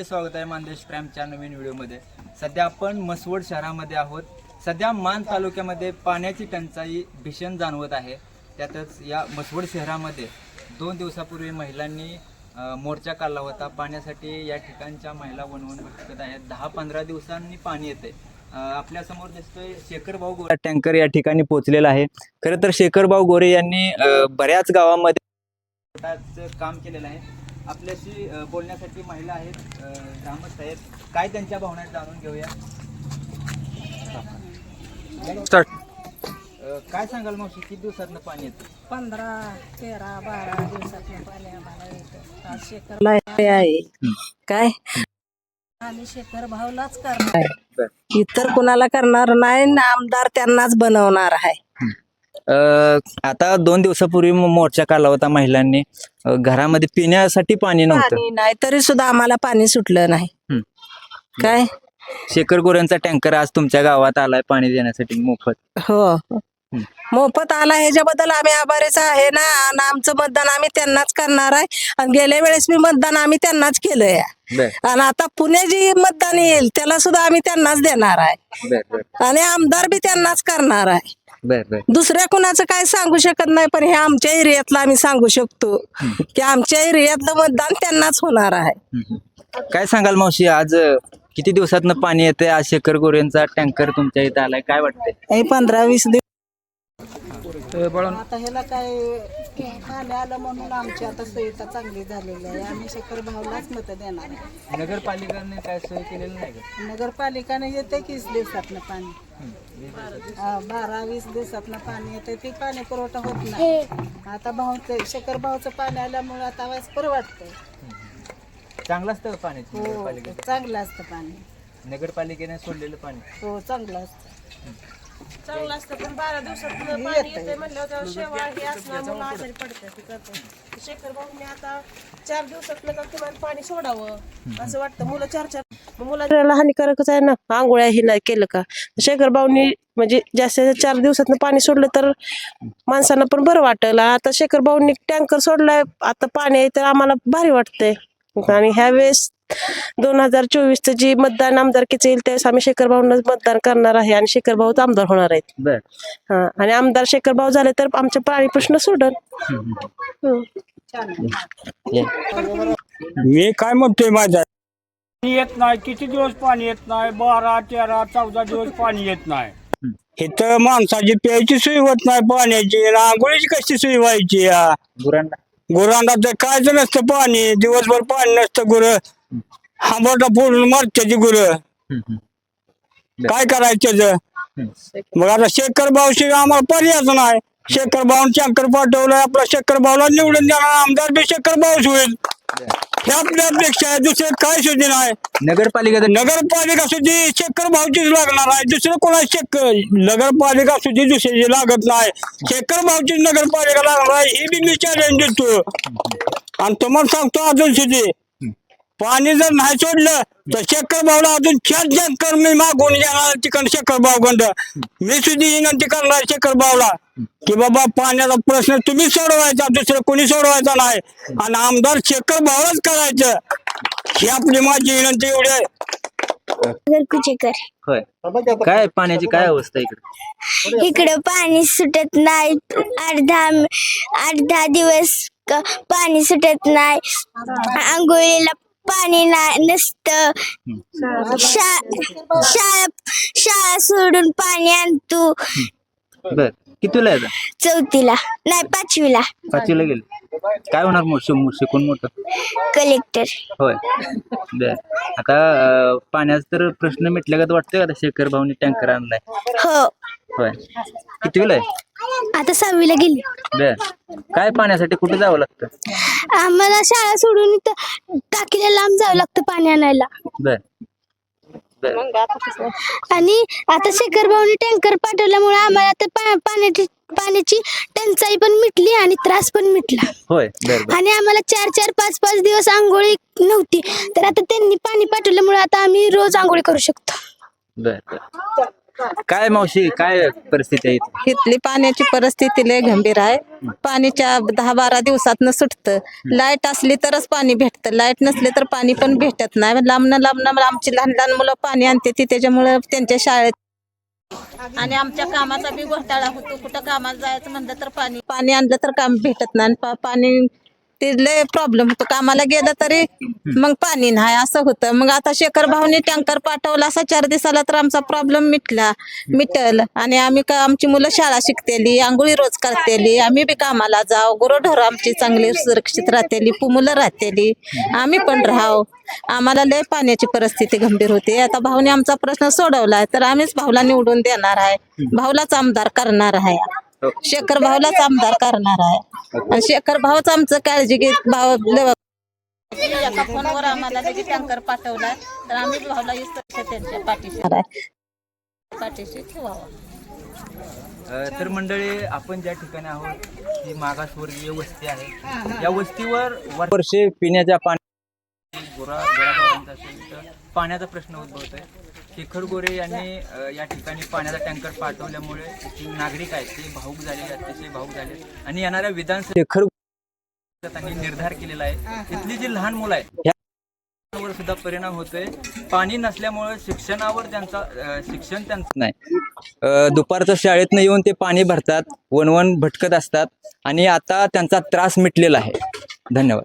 स्वागत आहे मानदेश प्राईमच्या नवीन व्हिडिओमध्ये. सध्या आपण मसवड शहरामध्ये आहोत. सध्या मान तालुक्यामध्ये पाण्याची टंचाई भीषण जाणवत आहे. त्यातच या मसवड शहरामध्ये दोन दिवसापूर्वी महिलांनी मोर्चा काढला होता. पाण्यासाठी या ठिकाणच्या महिला वणवण भटकत आहेत. दहा पंधरा दिवसांनी पाणी येते आपल्यासमोर दिसतोय शेखरभाऊ गोरे. टँकर या ठिकाणी पोहोचलेला आहे. खरं तर शेखरभाऊ गोरे यांनी बऱ्याच गावामध्ये काम केलेलं आहे. आपल्याशी बोलण्यासाठी महिला आहेत ग्रामस्थ आहेत. काय त्यांच्या भावना जाणून घेऊया. स्टार्ट काय सांगाल मावशी किती दिवसातनं पाणी येतं? पंधरा तेरा बारा दिवसात पाणी आम्हाला येतं. आज शेखर आहे. काय? आम्ही शेखर भाऊलाच करणार. इतर कुणाला करणार नाही आमदार त्यांनाच बनवणार आहे. आता दोन दिवसापूर्वी मोर्चा काढला होता महिलांनी. घरामध्ये पिण्यासाठी पाणी नव्हतं. नाही तरी सुद्धा आम्हाला पाणी सुटलं नाही. काय? शेखर गोऱ्यांचा टँकर आज तुमच्या गावात आलाय पाणी देण्यासाठी मोफत. हो. मोफत आला ह्याच्याबद्दल आम्ही आभारीच आहे ना. आणि आमचं मतदान आम्ही त्यांनाच करणार आहे. आणि गेल्या वेळेस मी मतदान आम्ही त्यांनाच केलंय. आणि आता पुणे जी मतदान येईल त्याला सुद्धा आम्ही त्यांनाच देणार आहे. आणि आमदार बी त्यांनाच करणार आहे. बर बर. दुसऱ्या कुणाचं काय सांगू शकत नाही पण हे आमच्या एरियातलं आम्ही सांगू शकतो की आमच्या एरियातलं मतदान त्यांनाच होणार आहे. काय सांगाल मावशी आज अ, किती दिवसातनं पाणी येते आज शेखर गोऱ्यांचा टँकर तुमच्या इथं आलाय. काय वाटतंय? हे पंधरा वीस दिवस आता ह्याला काय पाणी आलं म्हणून आमची आता सुविधा चांगली झालेली आहे. आम्ही शेखर भाऊलाच मत देणार आहे. नगरपालिकाने काय सोय केलेली नाही का? नगरपालिकाने येते वीस दिवसातनं पाणी. हा, बारा वीस दिवसातनं पाणी येते. ती पाणी पुरवठा होत नाही. आता भाऊचं शेखर भाऊचं पाणी आल्यामुळे आता वाईस परवडतंय चांगलं असतं का पाण्याची हो नगरपालिकेत चांगलं असतं पाणी. नगरपालिकेने सोडलेलं पाणी. हो चांगलं असतं. चांगलं असतं पण बारा दिवसात पाणी येते म्हणल्यावर त्यावर शेवाळ हे असणार मुलं आजारी पडतात ते शेखर भाऊनी आता चार दिवसात का किमान पाणी सोडावं असं वाटतं. मुलं चार चार मग मुलाला हानिकारकच आहे ना? आंघोळ्या ही नाही केलं का? शेखर भाऊनी म्हणजे जास्तीत चार दिवसात पाणी सोडलं तर माणसांना पण बरं वाटेल. आता शेखर भाऊनी टँकर सोडलाय आता पाणी आहे तर आम्हाला भारी वाटतंय. आणि ह्या वेळेस दोन हजार चोवीसचं जे मतदान आमदारकीचं येईल त्यावेळेस आम्ही शेखर भाऊंनाच मतदान करणार आहे आणि शेखर भाऊच आमदार होणार आहेत. बर. हा आणि आमदार शेखर भाऊ झाले तर आमचे पाणी प्रश्न सोडल. मी काय म्हणतोय माझा पाणी येत नाही किती दिवस पाणी येत नाही? बारा तेरा चौदा दिवस पाणी येत नाही. इथं माणसाची प्यायची सोय होत नाही पाण्याची आणि आंघोळीची कशी सोय व्हायची या? गुरांना. गुरांना तर कायच नसतं पाणी. दिवसभर पाणी नसतं गुरं हांबरटा फोडून मरत्याची गुरं. काय करायचं त्याचं? मग आता शेखर भाऊ शिवाय आम्हाला पर्यायच नाही. शेखर भाऊन शंकर पाठवलाय आपला शेखर भाऊला निवडून देणार आमदार बी शेखर भाऊच होईल. हे आपल्या अपेक्षा आहे दुसरं काय सुधी नाही. नगरपालिका तर- नगरपालिका सुद्धी शेखर भाऊचीच लागणार आहे दुसरं कोणा शेखर नगरपालिका सुद्धी दुसऱ्याची लागत नाही. शेखर भाऊचीच नगरपालिका लागणार आहे ही बी मी चॅलेंज देतो आणि तुम्हाला सांगतो अजून सुद्धी पाणी जर नाही सोडलं तर शेखर भाऊला अजून चार टँकर मी मागून येणार तिकडं शेखर भाऊकडं मी सुद्धा विनंती करणार शेखर भाऊला की बाबा पाण्याचा प्रश्न तुम्ही सोडवायचा दुसरं कोणी सोडवायचा नाही. आणि आमदार शेखर भाऊलाच करायचं. ही आपली माझी विनंती एवढी आहे. कुचेकर होय काय पाण्याची काय अवस्था इकडे? इकडं पाणी सुटत नाही. आठ दहा दिवस क- पाणी सुटत नाही. आंघोळीला पाणी नाही नसतं शा- शाळा शाळा सोडून पाणी आणतो बर. कितीला आहे आता? चौथीला. नाही पाचवीला. पाचवीला गेले. काय होणार मग शिकून मोठं? कलेक्टर. होय. बर. आता अं, पाण्याचा तर प्रश्न मिटल्यागत वाटतोय आता शेखर भाऊनी टँकर आणलाय. हो. होय. कितवीला आहे? आता सहावीला गेली. बर. काय पाण्यासाठी कुठे जावं लागतं? आम्हाला शाळा सोडून इथं टाकीला लांब जावं लागतं पाणी आणायला. बर. आणि आता शेखर भाऊनी टँकर पाठवल्यामुळे आम्हाला आता पा- पाण्याची पाण्याची टंचाई पण मिटली आणि त्रास पण मिटला. होय बर बर. आणि आम्हाला चार चार पाच पाच दिवस आंघोळी नव्हती. तर आता त्यांनी पाणी पाठवल्यामुळे आता आम्ही रोज आंघोळी करू शकतो. बर बर. काय मावशी काय परिस्थिती आहे इथे? इथली पाण्याची परिस्थिती लय गंभीर आहे. पाणीच्या दहा बारा दिवसातनं सुटतं. लाइट असली तरच पाणी भेटतं. लाइट नसली तर पाणी पण भेटत नाही. लांबनं लांबनं आमची लहान लहान मुलं पाणी आणते ती त्याच्यामुळे त्यांच्या शाळेत. आणि आमच्या कामाचा बी घोटाळा होतो. कुठं कामाला जायचं म्हणलं तर पाणी. पाणी आणलं तर काम भेटत नाही. आणि पा- पाणी ते लय प्रॉब्लेम होतो. कामाला गेलं तरी मग पाणी नाही असं होतं. मग आता शेखर भाऊनी टँकर पाठवला असा चार दिवसाला तर आमचा प्रॉब्लेम मिटला मिटल. आणि आम्ही का आमची मुलं शाळा शिकतेली आंघोळी रोज करतेली. आम्ही बी कामाला जाऊ गुरंढोरं आमची चांगली सुरक्षित राहतेली मुलं राहतेली. आम्ही पण राहाव. आम्हाला लय पाण्याची परिस्थिती गंभीर होती. आता भाऊने आमचा प्रश्न सोडवलाय तर आम्हीच भाऊला निवडून देणार आहे. भाऊलाच आमदार करणार आहे. शेखर भाऊलाच आमदार करणार आहे. आणि शेखर भाऊच आमचं काळजी घेत भाऊ लय- एका फोनवर आम्हाला लगेच टँकर पाठवला तर आम्ही भाऊला त्यांच्या पाठीशी पाठीशी ठेवावा. अ, तर मंडळी आपण ज्या ठिकाणी आहोत ही मागासवर्गीय वस्ती आहे. या वस्तीवर वर- वर्षे पिण्याच्या पाणी गोरा गोरागोरांचा असेल तर पाण्याचा प्रश्न उद्भवतोय. शेखर गोरे यांनी अ, या ठिकाणी पाण्याचा टँकर पाठवल्यामुळे इथले नागरिक आहेत ते भाऊक झालेले अतिशय भाऊक झाले. आणि येणाऱ्या विधानसभा शेखर त्यांनी निर्धार केलेला आहे. इथली जी लहान मुलं आहेत वर सुद्धा परिणाम होतोय. पाणी नसल्यामुळे शिक्षणावर त्यांचा अ, शिक्षण त्यांचं नाही. अ, दुपारचं शाळेतनं येऊन ते पाणी भरतात वनवन भटकत असतात आणि आता त्यांचा त्रास मिटलेला आहे. धन्यवाद.